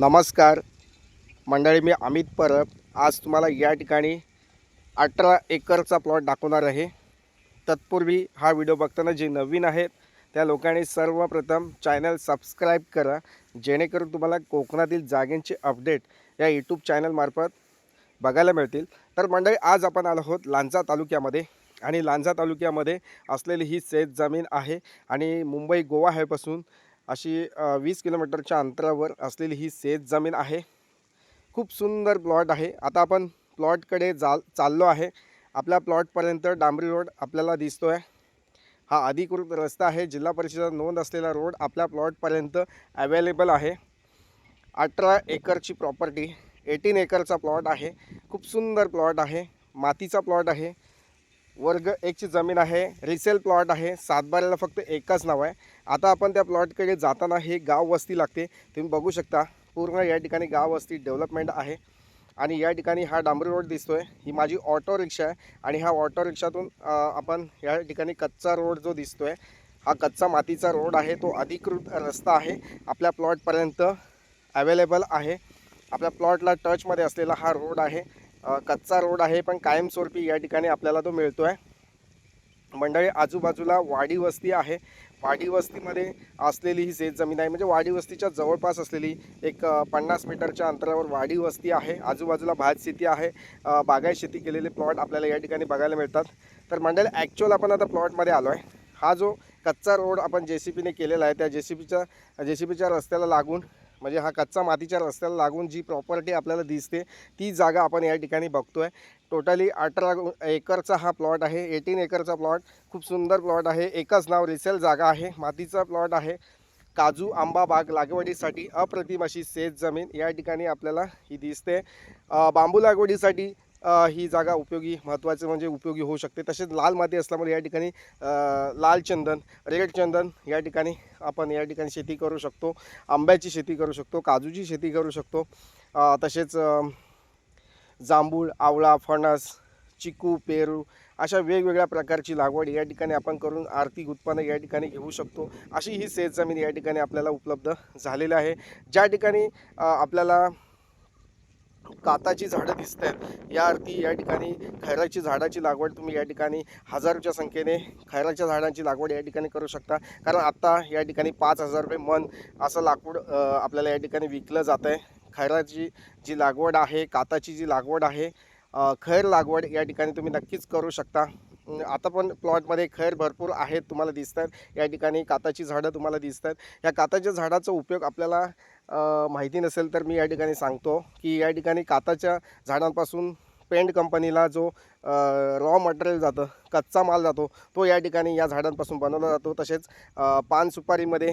नमस्कार. मंडळी मी अमित परब. आज तुम्हाला या ठिकाणी अठरा एकरचा प्लॉट दाखवणार आहे. तत्पूर्वी हा व्हिडिओ बघताना जे नवीन आहेत त्या लोकांनी सर्वप्रथम चॅनल सबस्क्राईब करा. जेणेकरून तुम्हाला कोकणातील जागेंचे अपडेट या यूट्यूब चॅनलमार्फत बघायला मिळतील. तर मंडळी आज आपण आलो आहोत लांजा तालुक्यामध्ये. आणि लांजा तालुक्यामध्ये असलेली ही शेत जमीन आहे. आणि मुंबई गोवा हायपासून अशी वीस किलोमीटरच्या अंतरावर असलेली ही शेत जमीन आहे. खूप सुंदर प्लॉट आहे. आता आपण प्लॉटकडे जा चाललो आहे. आपल्या प्लॉटपर्यंत डांबरी रोड आपल्याला दिसतो आहे हा अधिकृत रस्ता आहे. जिल्हा परिषदेचा नोंद असलेला रोड आपल्या प्लॉटपर्यंत अवेलेबल आहे. अठरा एकरची प्रॉपर्टी एटीन एकरचा प्लॉट आहे. खूप सुंदर प्लॉट आहे. मातीचा प्लॉट आहे. वर्ग एकची जमीन आहे रिसेल प्लॉट आहे सातबाऱ्याला फक्त एकच नाव आहे. आता आपण त्या प्लॉटकडे जाताना हे गाव वस्ती लागते. तुम्ही बघू शकता पूर्ण या ठिकाणी गाव वस्ती डेव्हलपमेंट आहे. आणि या ठिकाणी हा डांबरी रोड दिसतो आहे ही माझी ऑटो रिक्षा आहे. आणि हा ऑटो रिक्षातून आपण या ठिकाणी कच्चा रोड जो दिसतो आहे हा कच्चा मातीचा रोड आहे. तो अधिकृत रस्ता आहे. आपल्या प्लॉटपर्यंत अवेलेबल आहे. आपल्या प्लॉटला टचमध्ये असलेला हा रोड आहे. कच्चा रोड आहे पण कायमस्वरूपी या ठिकाणी आपल्याला तो मिळतो आहे मंडळी आजूबाजूला वाडी वस्ती आहे. वाडी वस्तीमध्ये असलेली ही शेत जमीन आहे. म्हणजे वाडी वस्तीच्या जवळपास असलेली एक पन्नास मीटरच्या अंतरावर वाडी वस्ती आहे. आजूबाजूला भात शेती आहे. बागाय बागायत शेती केलेले प्लॉट आपल्याला या ठिकाणी बघायला मिळतात. तर मंडळी ॲक्च्युअल आपण आता प्लॉटमध्ये आलो आहे हा जो कच्चा रोड आपण जे सी पीने केलेला आहे त्या जे सी पीच्या जे सी पीच्या रस्त्याला लागून म्हणजे हा कच्चा मातीच्या रस्त्याला लागून जी प्रॉपर्टी आपल्याला दिसते ती जागा आपण या ठिकाणी बघतोय. टोटली अठरा एकरचा हा प्लॉट आहे एटीन एकरचा प्लॉट खूप सुंदर प्लॉट आहे. एकच नाव रिसेल जागा आहे मातीचा प्लॉट आहे. काजू आंबा बाग लागवडीसाठी अप्रतिम अशी शेत जमीन या ठिकाणी आपल्याला ही दिसते. बांबू लागवडीसाठी ही जागा उपयोगी महत्त्वाचं म्हणजे उपयोगी होऊ शकते. तसेच लाल माती असल्यामुळे या ठिकाणी लाल चंदन रेड चंदन या ठिकाणी आपण या ठिकाणी शेती करू शकतो. आंब्याची शेती करू शकतो काजूची शेती करू शकतो. तसेच जांभूळ आवळा फणस चिकू पेरू अशा वेगवेगळ्या प्रकारची लागवड या ठिकाणी आपण करून आर्थिक उत्पन्न या ठिकाणी घेऊ शकतो. अशी ही शेत जमीन या ठिकाणी आपल्याला उपलब्ध झालेली आहे. ज्या ठिकाणी आपल्याला काताची झाडं दिसत आहेत. या अर्थी या ठिकाणी खैराची झाडाची लागवड तुम्ही या ठिकाणी हजारोच्या संख्येने खैराच्या झाडांची लागवड या ठिकाणी करू शकता. कारण आत्ता या ठिकाणी पाच हजार रुपये मन असं लाकूड आपल्याला या ठिकाणी विकलं जातं आहे. खैराची जी लागवड आहे काताची जी लागवड आहे खैर लागवड या ठिकाणी तुम्ही नक्कीच करू शकता. आता पण प्लॉटमध्ये खैर भरपूर आहेत तुम्हाला दिसत आहेत. या ठिकाणी काताची झाडं तुम्हाला दिसत आहेत. या काताच्या झाडाचा उपयोग आपल्याला माहिती नसेल तर मी या ठिकाणी सांगतो की या ठिकाणी काताच्या झाडांपासून पेंट कंपनीला जो रॉ मटेरियल जातं कच्चा माल जातो तो या ठिकाणी या झाडांपासून बनवला जातो. तसेच पान सुपारीमध्ये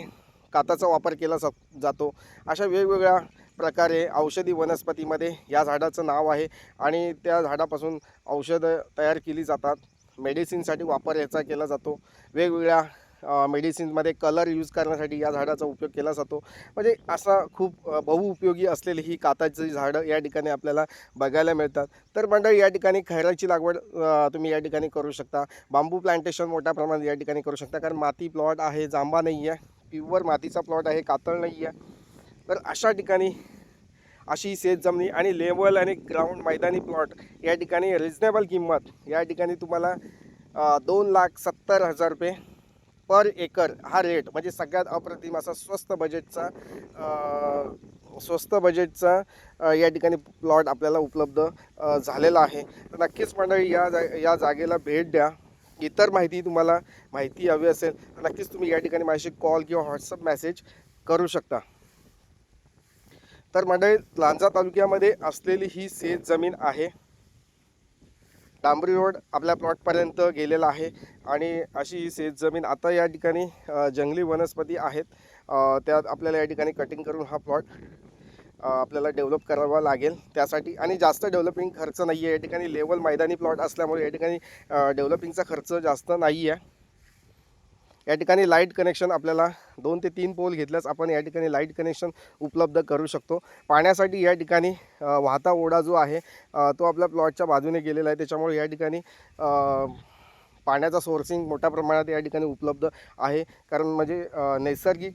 काताचा वापर केला जा जातो. अशा वेगवेगळ्या प्रकारे औषधी वनस्पतीमध्ये या झाडाचं नाव आहे आणि त्या झाडापासून औषधं तयार केली जातात. मेडिसिनसाठी वापर याचा केला जातो. वेगवेगळ्या मेडिसिन्समध्ये कलर यूज करण्यासाठी या झाडाचा उपयोग केला जातो. म्हणजे असा खूप बहुउपयोगी असलेली ही काताची झाडं या ठिकाणी आपल्याला बघायला मिळतात. तर मंडळी या ठिकाणी खैराची लागवड तुम्ही या ठिकाणी करू शकता. बांबू प्लांटेशन मोठ्या प्रमाणात या ठिकाणी करू शकता. कारण माती प्लॉट आहे जांबा नाही आहे. प्युअर मातीचा प्लॉट आहे कातळ नाही आहे. तर अशा ठिकाणी अशी शेत जमिनी आणि लेवल आणि ग्राउंड मैदानी प्लॉट या ठिकाणी रिजनेबल किंमत या ठिकाणी तुम्हाला दोन लाख सत्तर हजार रुपये पर एकर हा रेट म्हणजे सगळ्यात अप्रतिम असा स्वस्त बजेटचा स्वस्त बजेटचा या ठिकाणी प्लॉट आपल्याला उपलब्ध झालेला आहे. तर नक्कीच मंडळी या जा या जागेला भेट द्या. इतर माहिती तुम्हाला माहिती हवी असेल तर नक्कीच तुम्ही या ठिकाणी माझ्याशी कॉल किंवा व्हॉट्सअप मेसेज करू शकता. तर मंडळी लांजा तालुक्यामध्ये असलेली ही शेत जमीन आहे. डांबरी रोड आपल्या प्लॉटपर्यंत गेलेला आहे. आणि अशी ही शेत जमीन आता या ठिकाणी जंगली वनस्पती आहेत. त्यात आपल्याला या ठिकाणी कटिंग करून हा प्लॉट आपल्याला डेव्हलप करावा लागेल. त्यासाठी आणि जास्त डेव्हलपिंग खर्च नाही आहे या ठिकाणी लेवल मैदानी प्लॉट असल्यामुळे या ठिकाणी डेव्हलपिंगचा खर्च जास्त नाही आहे या ठिकाणी लाइट कनेक्शन आपल्याला दोन ते तीन पोल घेतल्यास आपण या ठिकाणी लाइट कनेक्शन उपलब्ध करू शकतो. पाण्यासाठी या ठिकाणी वाहता ओढा जो आहे तो आपल्या प्लॉटच्या बाजूने गेलेला आहे. त्याच्यामुळे या ठिकाणी पाण्याचा सोर्सिंग मोठ्या प्रमाणात या ठिकाणी उपलब्ध आहे. कारण म्हणजे नैसर्गिक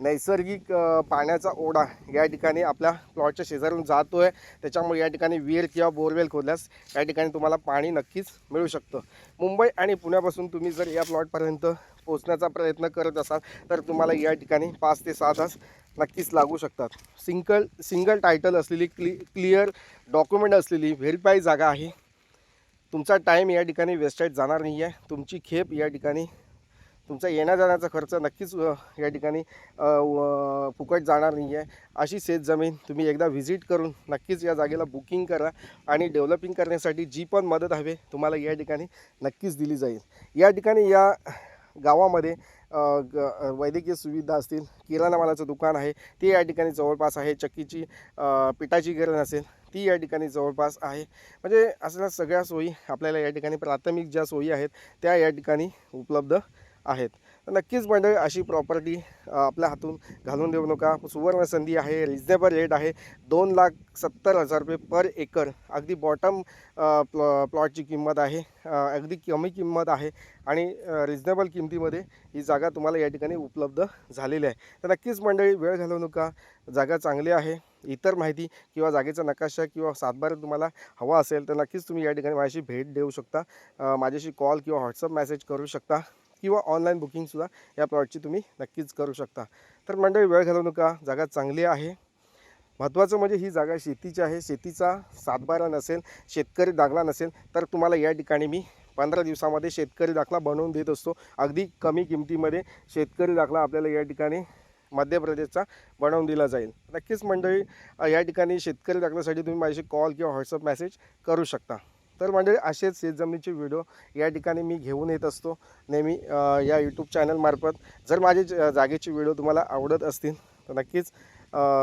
नैसर्गिक पाण्याचा ओढा या ठिकाणी आपल्या प्लॉटच्या शेजारून जातो आहे त्याच्यामुळे या ठिकाणी विहीर किंवा बोरवेल खोदल्यास या ठिकाणी तुम्हाला पाणी नक्कीच मिळू शकतं. मुंबई आणि पुण्यापासून तुम्ही जर या प्लॉटपर्यंत पोचण्याचा प्रयत्न करत असाल तर तुम्हाला या ठिकाणी पाच ते सहा तास नक्कीच लागू शकतात. सिंगल सिंगल टायटल असलेली क्लि क्लिअर डॉक्युमेंट असलेली व्हेरीफाय जागा आहे. तुमचा टाईम या ठिकाणी वेस्टेज जाणार नाही आहे तुमची खेप या ठिकाणी तुमचा येण्या जाण्याचा खर्च नक्कीच या ठिकाणी फुकट जाणार नाही आहे अशी शेत जमीन तुम्ही एकदा व्हिजिट करून नक्कीच या जागेला बुकिंग करा आणि डेव्हलपिंग करण्यासाठी जी पण मदत हवे तुम्हाला या ठिकाणी नक्कीच दिली जाईल. या ठिकाणी या गावामध्ये ग- वैद्यकीय सुविधा असतील किराणा मालाचं दुकान आहे ते या ठिकाणी जवळपास आहे. चक्कीची पिठाची गरज असेल ती या ठिकाणी जवळपास आहे. म्हणजे असल्या सगळ्या सोयी आपल्याला या ठिकाणी प्राथमिक ज्या सोयी आहेत त्या या ठिकाणी उपलब्ध आहेत. नक्कीच मंडळी अशी प्रॉपर्टी आपल्या हातून घालून देऊ नका. सुवर्ण संधी आहे रिजनेबल रेट आहे. दोन लाख सत्तर हजार रुपये पर एकर. अगदी बॉटम प्लॉ प्लॉटची किंमत आहे. अगदी कमी किंमत आहे. आणि रिजनेबल किमतीमध्ये ही जागा तुम्हाला या ठिकाणी उपलब्ध झालेली आहे. तर नक्कीच मंडळी वेळ घालवू नका. जागा चांगली आहे. इतर माहिती किंवा जागेचा नकाशा किंवा सातबार तुम्हाला हवा असेल तर नक्कीच तुम्ही या ठिकाणी माझ्याशी भेट देऊ शकता. माझ्याशी कॉल किंवा व्हॉट्सअप मेसेज करू शकता. किंवा ऑनलाईन बुकिंगसुद्धा या प्लॉटची तुम्ही नक्कीच करू शकता. तर मंडळी वेळ घालवू नका. जागा चांगली आहे. महत्त्वाचं म्हणजे ही जागा शेतीची आहे. शेतीचा सातबारा नसेल शेतकरी दाखला नसेल तर तुम्हाला या ठिकाणी मी पंधरा दिवसामध्ये शेतकरी दाखला बनवून देत असतो. अगदी कमी किमतीमध्ये शेतकरी दाखला आपल्याला या ठिकाणी मध्य प्रदेशचा बनवून दिला जाईल. नक्कीच मंडळी या ठिकाणी शेतकरी दाखल्यासाठी तुम्ही माझ्याशी कॉल किंवा व्हॉट्सअप मेसेज करू शकता. तर मंडळी असेच शेतजमिनीचे व्हिडिओ या ठिकाणी मी घेऊन येत असतो. नेहमी या यूट्यूब चॅनलमार्फत जर माझे ज- जागेचे व्हिडिओ तुम्हाला आवडत असतील तर नक्कीच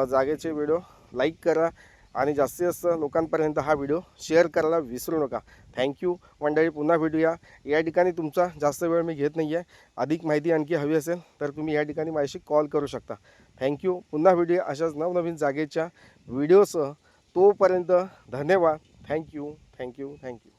जागेचे व्हिडिओ लाईक करा आणि जास्तीत जास्त लोकांपर्यंत हा व्हिडिओ शेअर करायला विसरू नका. थँक्यू मंडळी पुन्हा भेटूया. या ठिकाणी तुमचा जास्त वेळ मी घेत नाही आहे अधिक माहिती आणखी हवी असेल तर तुम्ही या ठिकाणी माझ्याशी कॉल करू शकता. थँक्यू पुन्हा भेटूया अशाच नवनवीन जागेच्या व्हिडिओसह. तोपर्यंत धन्यवाद. Thank you thank you thank you